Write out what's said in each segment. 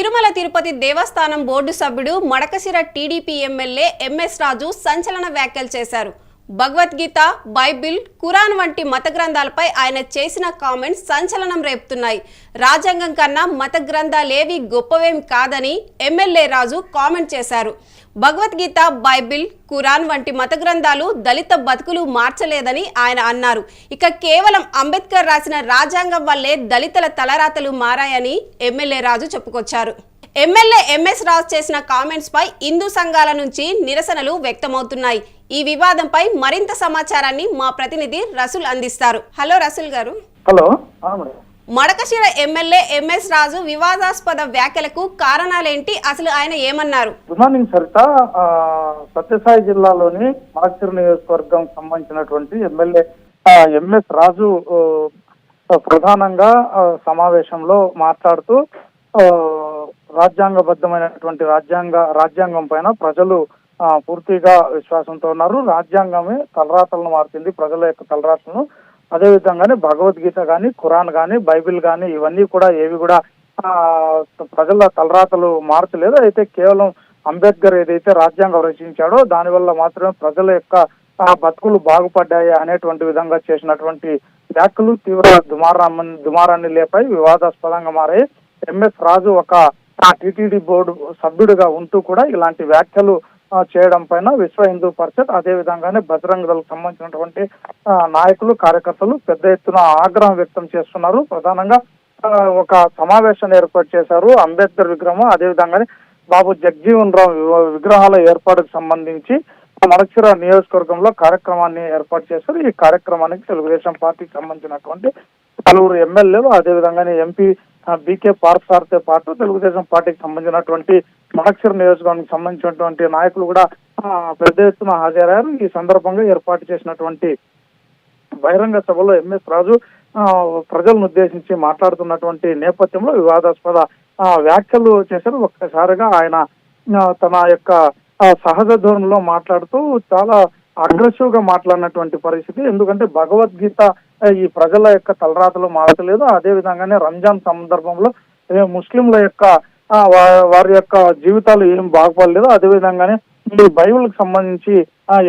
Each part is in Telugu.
తిరుమల తిరుపతి దేవస్థానం బోర్డు సభ్యుడు మడకశిర టీడీపీ ఎమ్మెల్యే ఎంఎస్ రాజు సంచలన వ్యాఖ్యలు చేశారు. భగవద్గీత బైబిల్ ఖురాన్ వంటి మత గ్రంథాలపై ఆయన చేసిన కామెంట్స్ సంచలనం రేపుతున్నాయి. రాజ్యాంగం కన్నా మత గ్రంథాలేవి గొప్పవేం కాదని ఎమ్మెల్యే రాజు కామెంట్ చేశారు. భగవద్గీత బైబిల్ ఖురాన్ వంటి మత గ్రంథాలు దళిత బతుకులు మార్చలేదని ఆయన అన్నారు. ఇక కేవలం అంబేద్కర్ రాసిన రాజ్యాంగం వల్లే దళితుల తలరాతలు మారాయని ఎమ్మెల్యే రాజు చెప్పుకొచ్చారు. ఎమ్మెల్యే ఎంఎస్ రాజు చేసిన కామెంట్స్పై హిందూ సంఘాల నుంచి నిరసనలు వ్యక్తమవుతున్నాయి. ఈ వివాదంపై మరింత సమాచారాన్ని మా ప్రతినిధి రసూల్ అందిస్తారు. హలో రసూల్ గారు. Hello. Madakasira MLA MS Raju వివాదాస్పద వ్యాఖ్యలకు కారణాలేంటి? అసలు ఆయన ఏమన్నారు? Good morning Saritha. ఆ, సత్యసాయి జిల్లాలోని మడకసిరి నియోజకవర్గం సంబంధించినటువంటి ఎమ్మెల్యే ఎంఎస్ రాజు ప్రధానంగా సమావేశంలో మాట్లాడుతూ రాజ్యాంగబద్ధమైనటువంటి రాజ్యాంగ రాజ్యాంగం పైన ప్రజలు పూర్తిగా విశ్వాసంతో ఉన్నారు. రాజ్యాంగమే తలరాతలను మార్చింది ప్రజల యొక్క తలరాతలను. అదేవిధంగానే భగవద్గీత కానీ ఖురాన్ కానీ బైబిల్ కానీ ఇవన్నీ కూడా ఏవి కూడా ప్రజల తలరాతలు మార్చలేదు. అయితే కేవలం అంబేద్కర్ ఏదైతే రాజ్యాంగం రచించాడో దానివల్ల మాత్రమే ప్రజల యొక్క బతుకులు బాగుపడ్డాయి అనేటువంటి విధంగా చేసినటువంటి వ్యాఖ్యలు తీవ్ర దుమారాన్ని దుమారాన్ని లేపై వివాదాస్పదంగా మారాయి. ఎంఎస్ రాజు ఒక టిటిడి బోర్డు సభ్యుడిగా ఉంటూ కూడా ఇలాంటి వ్యాఖ్యలు చేయడం పైన విశ్వ హిందూ పరిషత్ అదే విధంగానే బజరంగ దళకు సంబంధించినటువంటి నాయకులు కార్యకర్తలు పెద్ద ఎత్తున ఆగ్రహం వ్యక్తం చేస్తున్నారు. ప్రధానంగా ఒక సమావేశాన్ని ఏర్పాటు చేశారు అంబేద్కర్ విగ్రహం. అదే విధంగానే బాబు జగ్జీవన్ రావు విగ్రహాల ఏర్పాటుకు సంబంధించి మడచిర నియోజకవర్గంలో కార్యక్రమాన్ని ఏర్పాటు చేశారు. ఈ కార్యక్రమానికి తెలుగుదేశం పార్టీకి సంబంధించినటువంటి పలువురు ఎమ్మెల్యేలు అదే విధంగానే ఎంపీ బీకే పార్సార్తో పాటు తెలుగుదేశం పార్టీకి సంబంధించినటువంటి మడక్షర నియోజకవర్గానికి సంబంధించినటువంటి నాయకులు కూడా పెద్ద ఎత్తున హాజరయ్యారు. ఈ సందర్భంగా ఏర్పాటు చేసినటువంటి బహిరంగ సభలో ఎంఎస్ రాజు ఆ, ప్రజలను ఉద్దేశించి మాట్లాడుతున్నటువంటి నేపథ్యంలో వివాదాస్పద వ్యాఖ్యలు చేశారు. ఒక్కసారిగా ఆయన తన యొక్క సహజ ధోరణిలో మాట్లాడుతూ చాలా అగ్రెసివ్గా మాట్లాడినటువంటి పరిస్థితి. ఎందుకంటే భగవద్గీత ఈ ప్రజల యొక్క తలరాతలు మారట్లేదు. అదే విధంగానే రంజాన్ సందర్భంలో ముస్లింల యొక్క వారి యొక్క జీవితాలు ఏం బాగుపడలేదు. అదే విధంగానే ఈ బైబిల్కి సంబంధించి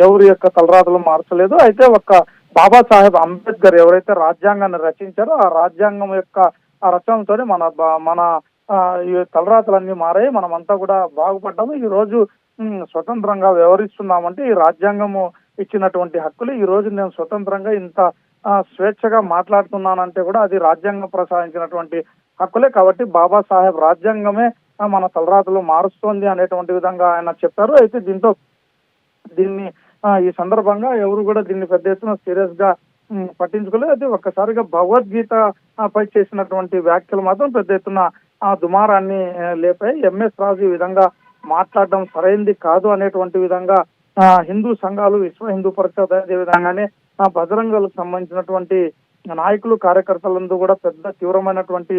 ఎవరి యొక్క తలరాతలు మార్చలేదు. అయితే ఒక బాబాసాహెబ్ అంబేద్కర్ ఎవరైతే రాజ్యాంగాన్ని రచించారో ఆ రాజ్యాంగం యొక్క ఆ రచనతోనే మన మన ఈ తలరాతలన్నీ మారాయి. మనమంతా కూడా బాగుపడ్డాము. ఈ రోజు స్వతంత్రంగా వ్యవహరిస్తున్నామంటే ఈ రాజ్యాంగము ఇచ్చినటువంటి హక్కులు. ఈ రోజు నేను స్వతంత్రంగా ఇంత స్వేచ్ఛగా మాట్లాడుతున్నానంటే కూడా అది రాజ్యాంగం ప్రసాదించినటువంటి హక్కులే కాబట్టి బాబాసాహెబ్ రాజ్యాంగమే మన తలరాతలు మారుస్తోంది అనేటువంటి విధంగా ఆయన చెప్పారు. అయితే దీంతో దీన్ని ఈ సందర్భంగా ఎవరు కూడా దీన్ని పెద్ద ఎత్తున సీరియస్గా పట్టించుకోలేదు. అయితే ఒక్కసారిగా భగవద్గీత పై చేసినటువంటి వ్యాఖ్యలు మాత్రం పెద్ద ఎత్తున ఆ దుమారాన్ని లేపాయి. ఎంఎస్ రాజు ఈ విధంగా మాట్లాడడం సరైంది కాదు అనేటువంటి విధంగా ఆ, హిందూ సంఘాలు విశ్వ హిందూ పరిషత్ అదే విధంగానే ఆ బజరంగాలకు సంబంధించినటువంటి నాయకులు కార్యకర్తలందు కూడా పెద్ద తీవ్రమైనటువంటి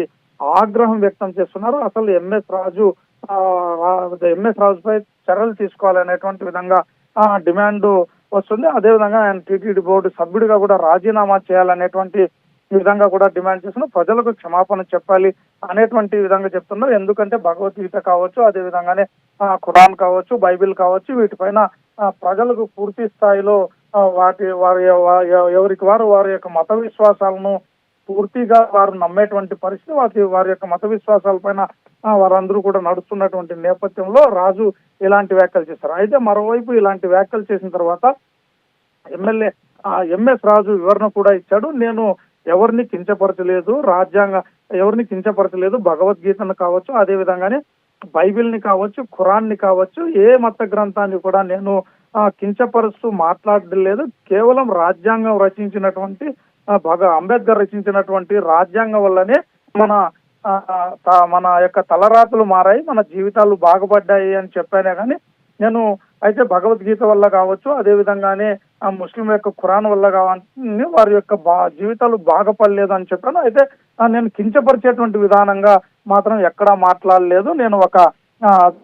ఆగ్రహం వ్యక్తం చేస్తున్నారు. అసలు ఎంఎస్ రాజు ఆ, ఎంఎస్ రాజుపై చర్యలు తీసుకోవాలనేటువంటి విధంగా ఆ, డిమాండ్ వస్తుంది. అదే విధంగా ఆయన టీటీడీ బోర్డు సభ్యుడిగా కూడా రాజీనామా చేయాలనేటువంటి విధంగా కూడా డిమాండ్ చేస్తున్నారు. ప్రజలకు క్షమాపణ చెప్పాలి అనేటువంటి విధంగా చెప్తున్నారు. ఎందుకంటే భగవద్గీత కావచ్చు అదే విధంగానే ఆ, ఖురాన్ కావచ్చు బైబిల్ కావచ్చు వీటిపైన ప్రజలకు పూర్తి స్థాయిలో వాటి వారి ఎవరికి వారు వారి యొక్క మత విశ్వాసాలను పూర్తిగా వారు నమ్మేటువంటి పరిస్థితి వారి వారి యొక్క మత విశ్వాసాలపైన పైన వారందరూ కూడా నడుస్తున్నటువంటి నేపథ్యంలో రాజు ఇలాంటి వ్యాఖ్యలు చేశారు. అయితే మరోవైపు ఇలాంటి వ్యాఖ్యలు చేసిన తర్వాత ఎమ్మెల్యే ఎంఎస్ రాజు వివరణ కూడా ఇచ్చాడు. నేను ఎవరిని కించపరచలేదు రాజ్యాంగ ఎవరిని కించపరచలేదు భగవద్గీతను కావచ్చు అదే విధంగానే బైబిల్ని కావచ్చు ఖురాన్ని కావచ్చు ఏ మత గ్రంథాన్ని కూడా నేను కించపరుస్తూ మాట్లాడలేదు కేవలం రాజ్యాంగం రచించినటువంటి భగ అంబేద్కర్ రచించినటువంటి రాజ్యాంగం వల్లనే మన త- మన యొక్క తలరాతలు మారాయి మన జీవితాలు బాగుపడ్డాయి అని చెప్పానే కానీ నేను అయితే భగవద్గీత వల్ల కావచ్చు అదే విధంగానే ఆ ముస్లిం యొక్క ఖురాన్ వల్ల కావాలని వారి యొక్క బా జీవితాలు బాగుపడలేదు అని చెప్పాను. అయితే నేను కించపరిచేటువంటి విధానంగా మాత్రం ఎక్కడా మాట్లాడలేదు. నేను ఒక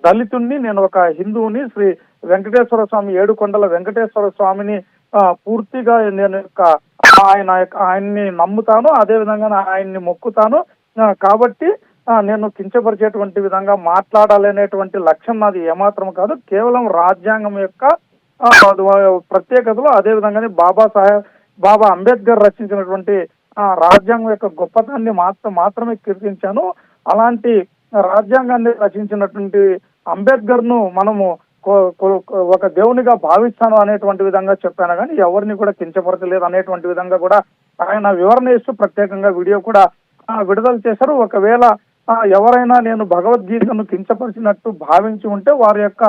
దళితుణ్ణి నేను ఒక హిందువుని శ్రీ వెంకటేశ్వర స్వామి ఏడుకొండల వెంకటేశ్వర స్వామిని పూర్తిగా నేను యొక్క ఆయన యొక్క ఆయన్ని నమ్ముతాను అదే విధంగా ఆయన్ని మొక్కుతాను. కాబట్టి నేను కించపరిచేటువంటి విధంగా మాట్లాడాలనేటువంటి లక్ష్యం నాది ఏమాత్రం కాదు. కేవలం రాజ్యాంగం యొక్క ప్రత్యేకతలు అదే విధంగానే బాబా సాహెబ్ బాబా అంబేద్కర్ రచించినటువంటి ఆ, రాజ్యాంగం యొక్క గొప్పతనాన్ని మాత్రం మాత్రమే కీర్తించాను. అలాంటి రాజ్యాంగాన్ని రచించినటువంటి అంబేద్కర్ను మనము ఒక దేవునిగా భావిస్తాను అనేటువంటి విధంగా చెప్పాను. కానీ ఎవరిని కూడా కించపరచలేదు అనేటువంటి విధంగా కూడా ఆయన వివరణ ఇస్తూ ప్రత్యేకంగా వీడియో కూడా విడుదల చేశారు. ఒకవేళ ఎవరైనా నేను భగవద్గీతను కించపరిచినట్టు భావించి ఉంటే వారి యొక్క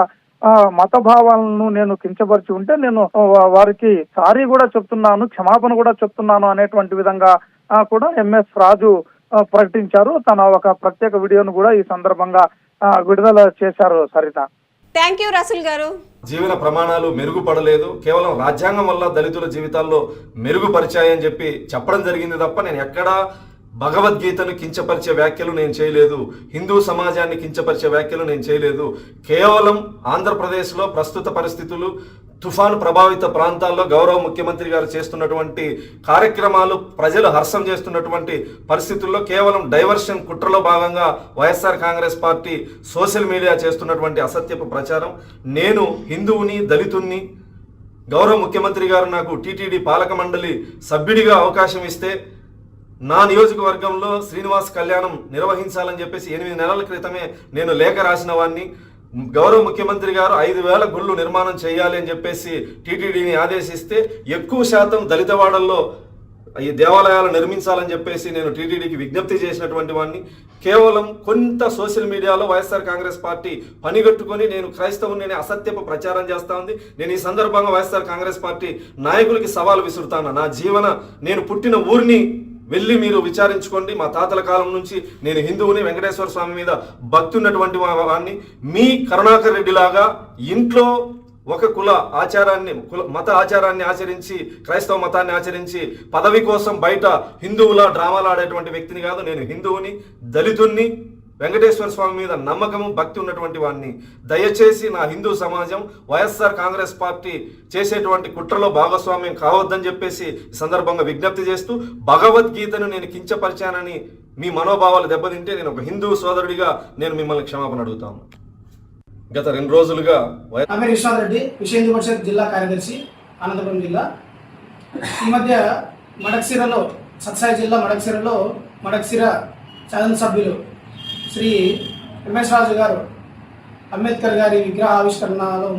మత భావాలను నేను కించపరిచి ఉంటే నేను వారికి సారీ కూడా చెప్తున్నాను క్షమాపణ కూడా చెప్తున్నాను అనేటువంటి విధంగా కూడా ఎంఎస్ రాజు ప్రకటించారు. తన ఒక ప్రత్యేక వీడియోను కూడా ఈ సందర్భంగా ఆ, విడుదల చేశారు సరిత. థ్యాంక్ యూ రసూల్ గారు. జీవన ప్రమాణాలు మెరుగుపడలేదు. కేవలం రాజ్యాంగం వల్ల దళితుల జీవితాల్లో మెరుగుపరిచాయని చెప్పి చెప్పడం జరిగింది తప్ప నేను ఎక్కడా భగవద్గీతను కించపరిచే వ్యాఖ్యలు నేను చేయలేదు. హిందూ సమాజాన్ని కించపరిచే వ్యాఖ్యలు నేను చేయలేదు. కేవలం ఆంధ్రప్రదేశ్లో ప్రస్తుత పరిస్థితులు తుఫాను ప్రభావిత ప్రాంతాల్లో గౌరవ ముఖ్యమంత్రి గారు చేస్తున్నటువంటి కార్యక్రమాలు ప్రజలు హర్షం చేస్తున్నటువంటి పరిస్థితుల్లో కేవలం డైవర్షన్ కుట్రలో భాగంగా YSR Congress party social media చేస్తున్నటువంటి అసత్యపు ప్రచారం. నేను హిందువుని దళితుణ్ణి గౌరవ ముఖ్యమంత్రి గారు నాకు టీటీడీ పాలక మండలి సభ్యుడిగా అవకాశం ఇస్తే నా నియోజకవర్గంలో శ్రీనివాస్ కళ్యాణం నిర్వహించాలని చెప్పేసి ఎనిమిది నెలల క్రితమే నేను లేఖ రాసిన వాడిని గౌరవ ముఖ్యమంత్రి గారు ఐదు వేల గుళ్ళు నిర్మాణం చేయాలి అని చెప్పేసి టీటీడీని ఆదేశిస్తే ఎక్కువ శాతం దళితవాడల్లో ఈ దేవాలయాలు నిర్మించాలని చెప్పేసి నేను టీటీడీకి విజ్ఞప్తి చేసినటువంటి వాడిని. కేవలం కొంత సోషల్ మీడియాలో వైఎస్ఆర్ కాంగ్రెస్ పార్టీ పనిగట్టుకొని నేను క్రైస్తవుని అసత్యపు ప్రచారం చేస్తా ఉంది. నేను ఈ సందర్భంగా వైఎస్ఆర్ కాంగ్రెస్ పార్టీ నాయకులకి సవాల్ విసురుతాను? నా జీవన నేను పుట్టిన ఊరిని వెళ్ళి మీరు విచారించుకోండి. మా తాతల కాలం నుంచి నేను హిందువుని వెంకటేశ్వర స్వామి మీద భక్తి ఉన్నటువంటి వాడిని మీ కరుణాకర్ రెడ్డిలాగా ఇంట్లో ఒక కుల ఆచారాన్ని కుల మత ఆచారాన్ని ఆచరించి క్రైస్తవ మతాన్ని ఆచరించి పదవి కోసం బయట హిందువుల డ్రామాలు ఆడేటువంటి వ్యక్తిని కాదు. నేను హిందువుని దళితుణ్ణి వెంకటేశ్వర స్వామి మీద నమ్మకము భక్తి ఉన్నటువంటి వాడిని దయచేసి నా హిందూ సమాజం వైఎస్ఆర్ కాంగ్రెస్ పార్టీ చేసేటువంటి కుట్రలో భాగస్వామ్యం కావద్దని చెప్పేసి సందర్భంగా విజ్ఞప్తి చేస్తూ భగవద్గీతను నేను కించపరిచానని మీ మనోభావాలు దెబ్బతింటే నేను ఒక హిందూ సోదరుడిగా నేను మిమ్మల్ని క్షమాపణ అడుగుతాను. గత రెండు రోజులుగా వై ఆమె పరిషత్ జిల్లా కార్యదర్శి అనంతపురం జిల్లా. ఈ మధ్య మడక్సిరలో సత్సాయి జిల్లా మడక్సిరలో మడక్సిర శాసన సభ్యులు శ్రీ ఎంఎస్ రాజు గారు అంబేద్కర్ గారి విగ్రహ ఆవిష్కరణలో